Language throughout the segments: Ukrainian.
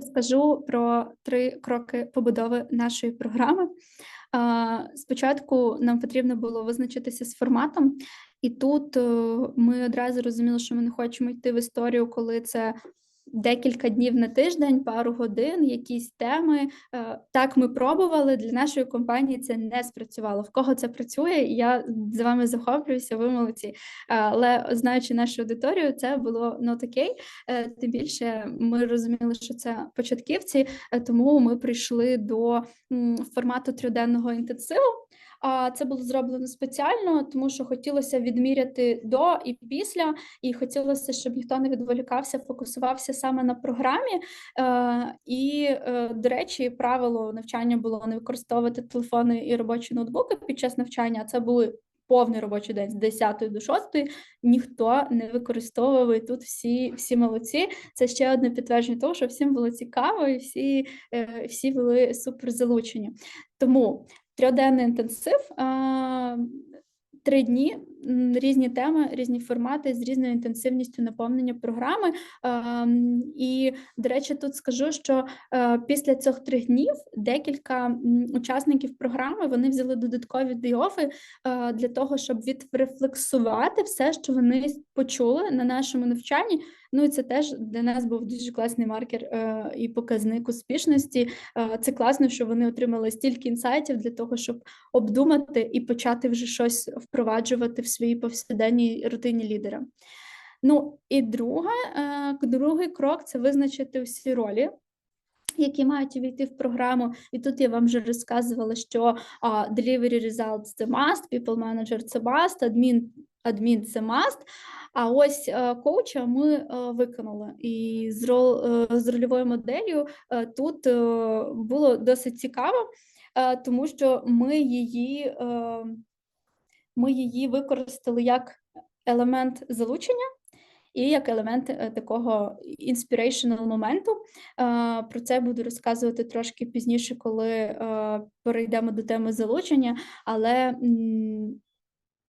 Скажу про три кроки побудови нашої програми. Спочатку нам потрібно було визначитися з форматом, і тут е, ми одразу розуміли, що ми не хочемо йти в історію, коли це декілька днів на тиждень, пару годин, якісь теми. Е, так, ми пробували для нашої компанії. Це не спрацювало. В кого це працює? Я з вами захоплююся, ви молодці. Але знаючи нашу аудиторію, це було not окей. Е, тим більше ми розуміли, що це початківці, е, тому ми прийшли до формату трьоденного інтенсиву. А це було зроблено спеціально, тому що хотілося відміряти до і після, і хотілося, щоб ніхто не відволікався, фокусувався саме на програмі. Е, і, е, до речі, правило навчання було не використовувати телефони і робочі ноутбуки під час навчання. Це були повний робочий день з 10 до 6, ніхто не використовував і тут всі всі молодці. Це ще одне підтвердження того, що всім було цікаво, і всі е, всі були супер залучені. Тому трьохденний інтенсив, три дні, різні теми, різні формати з різною інтенсивністю наповнення програми. І, до речі, тут скажу, що е, після цих трьох днів декілька учасників програми вони взяли додаткові дейофи для того, щоб відрефлексувати все, що вони почули на нашому навчанні. Ну і це теж для нас був дуже класний маркер е, і показник успішності. Е, Це класно, що вони отримали стільки інсайтів для того, щоб обдумати і почати вже щось впроваджувати в своїй повсякденній рутині лідера. Ну і друге, е, другий крок це визначити всі ролі. Які мають увійти в програму, і тут я вам вже розказувала, що uh, delivery results – це must, people manager – це must, admin, admin – це must, а ось е, коуча ми е, виконали. І з рол, е, з рольовою моделлю тут було досить цікаво, тому що ми її, ми її використали як елемент залучення. І як елемент такого інспірейшнл моменту. Про це буду розказувати трошки пізніше, коли перейдемо до теми залучення, але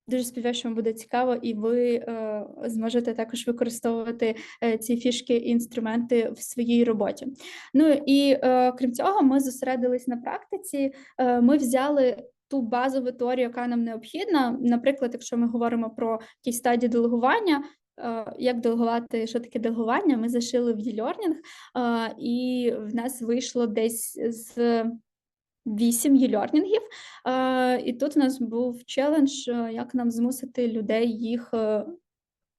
Дуже сподіваюся, що вам буде цікаво, і ви е, зможете також використовувати е, ці фішки і інструменти в своїй роботі. Ну і е, крім цього, ми зосередились на практиці. Е, Ми взяли ту базову теорію, яка нам необхідна. Наприклад, якщо ми говоримо про якісь стадії делегування. Е, як делегувати, що таке делегування? Ми зашили в e-learning, е, і в нас вийшло десь з вісім є-лернінгів. І тут у нас був челендж, е, як нам змусити людей їх е,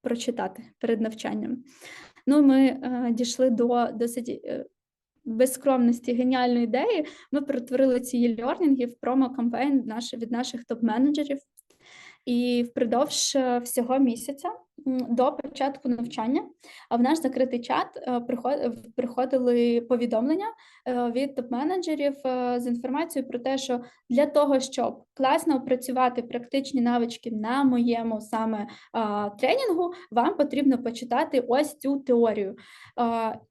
прочитати перед навчанням. Ну, Ми е, дійшли до досить безскромності геніальної ідеї. Ми перетворили ці є-лернінги в промо-кампейн від наших топ-менеджерів. І впродовж всього місяця до початку навчання в наш закритий чат е, приходили повідомлення е, від топ-менеджерів е, з інформацією про те, що для того, щоб класно опрацювати практичні навички на моєму саме тренінгу, вам потрібно почитати ось цю теорію.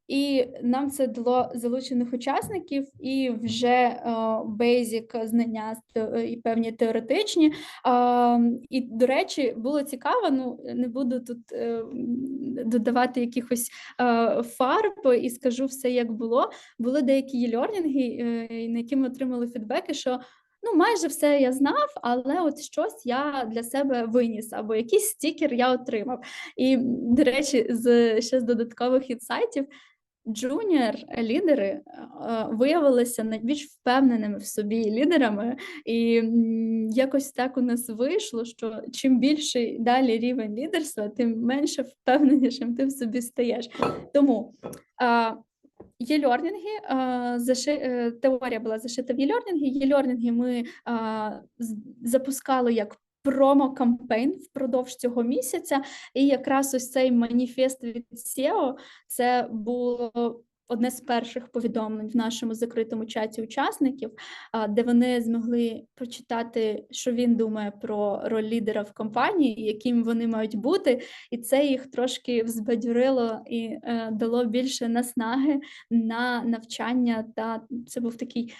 І нам це дало залучених учасників і вже бейзік знання і певні теоретичні. І, до речі, було цікаво, ну не буду тут е, додавати якихось фарб і скажу все, як було. Були деякі льорнінги, е, на які ми отримали фідбеки, що ну майже все я знав, але от щось я для себе виніс, або якийсь стікер я отримав. І, до речі, з ще з додаткових інсайтів джуніор лідери е, виявилися найбільш впевненими в собі лідерами, і якось так у нас вийшло, що чим більший далі рівень лідерства, тим менше впевненішим ти в собі стаєш. Тому є льорнінги, заши, теорія була зашита в є лернінги. Є лернінги ми запускали як промо-кампейн впродовж цього місяця, і якраз ось цей маніфест від SEO це було. Одне з перших повідомлень в нашому закритому чаті учасників, де вони змогли прочитати, що він думає про роль лідера в компанії, яким вони мають бути, і це їх трошки взбадьорило і е, дало більше наснаги на навчання. Та це був такий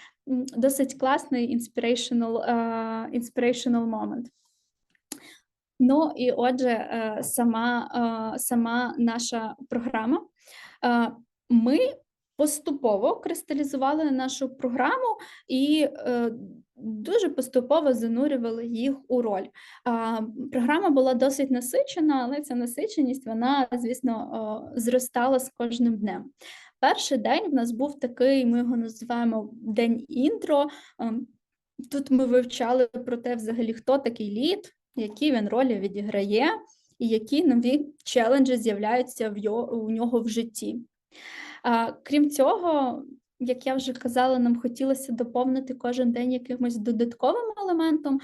досить класний inspirational, uh, inspirational moment. Ну і отже, е, сама, е, сама наша програма. Е, ми поступово кристалізували нашу програму і е, дуже поступово занурювали їх у роль. Програма була досить насичена, але ця насиченість вона, звісно, зростала з кожним днем. Перший день в нас був такий, ми його називаємо день інтро. Ем, тут ми вивчали про те, взагалі, хто такий лід, які він ролі відіграє, і які нові челенджі з'являються у нього в житті. Крім цього, як я вже казала, нам хотілося доповнити кожен день якимось додатковим елементом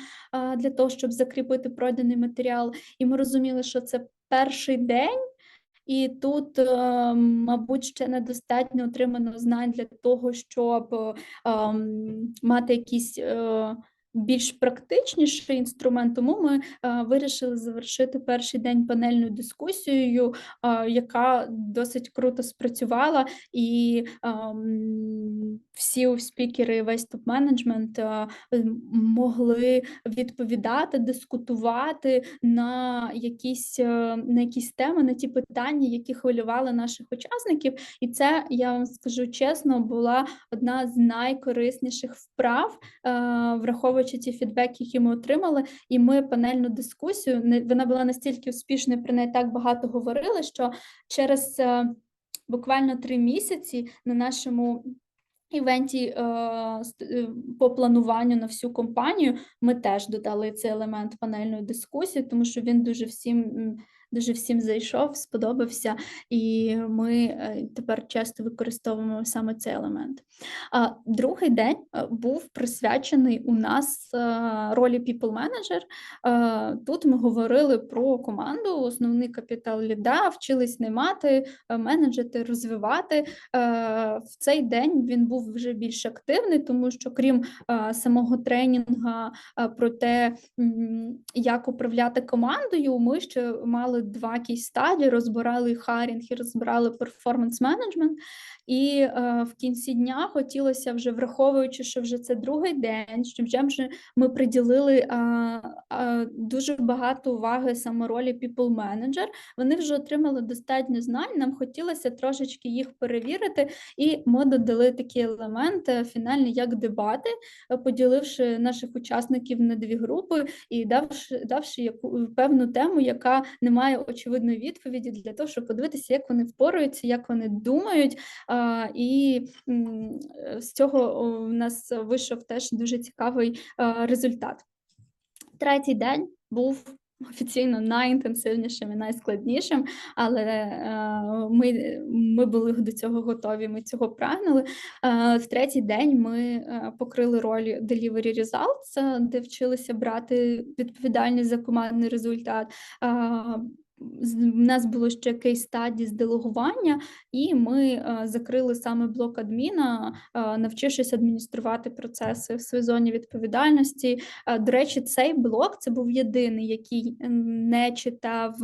для того, щоб закріпити пройдений матеріал. І ми розуміли, що це перший день. І тут, е, мабуть, ще недостатньо отримано знань для того, щоб ем, мати якісь е, більш практичніший інструмент, тому ми е, вирішили завершити перший день панельною дискусією, е, яка досить круто спрацювала, і е, всі спікери, весь топ-менеджмент е, могли відповідати, дискутувати на якісь на якісь теми, на ті питання, які хвилювали наших учасників. І це я вам скажу чесно, була одна з найкорисніших вправ, враховуючи враховуючи ті фідбеки, які ми отримали, і ми панельну дискусію вона була настільки успішною, про неї так багато говорили, що через е, буквально три місяці на нашому. Івенті е, е, по плануванню на всю компанію ми теж додали цей елемент панельної дискусії, тому що він дуже всім дуже всім зайшов, сподобався, і ми е, тепер часто використовуємо саме цей елемент. Другий день е, був присвячений у нас е, ролі people manager. Тут ми говорили про команду, основний капітал ліда, вчились наймати, менеджити, розвивати. В цей день він був вже більш активний, тому що крім самого тренінгу про те, як управляти командою, ми ще мали два кейс-стаді, розбирали харінг і розбирали перформанс-менеджмент. І е, в кінці дня хотілося вже, враховуючи, що вже це другий день, що вже ми приділили е, е, дуже багато уваги саме ролі people manager. Вони вже отримали достатньо знань. Нам хотілося трошечки їх перевірити, і ми додали такі елементи фінальні, як дебати, поділивши наших учасників на дві групи і давши давши яку певну тему, яка не має очевидної відповіді для того, щоб подивитися, як вони впораються, як вони думають. І з цього у нас вийшов теж дуже цікавий результат. Третій день був. Офіційно найінтенсивнішим і найскладнішим, але е, ми ми були до цього готові. Ми цього прагнули. Е, в третій день ми е, покрили роль Delivery Results, де вчилися брати відповідальність за командний результат. У нас було ще кейс стаді з делегування, і ми е, закрили саме блок адміна, е, навчившись адмініструвати процеси в своїй зоні відповідальності. Е, до речі, цей блок це був єдиний, який не читав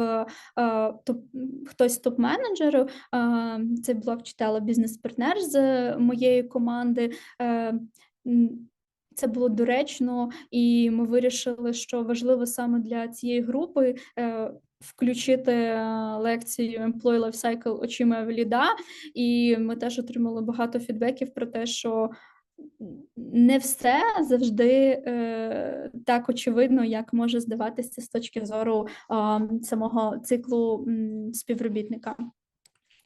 хтось топ-менеджеру. Цей блок читала бізнес-партнер з моєї команди. Це було доречно, і ми вирішили, що важливо саме для цієї групи включити е, лекцію Employee Lifecycle очима в ліда, і ми теж отримали багато фідбеків про те, що не все завжди е, так очевидно, як може здаватися з точки зору е, самого циклу м, співробітника.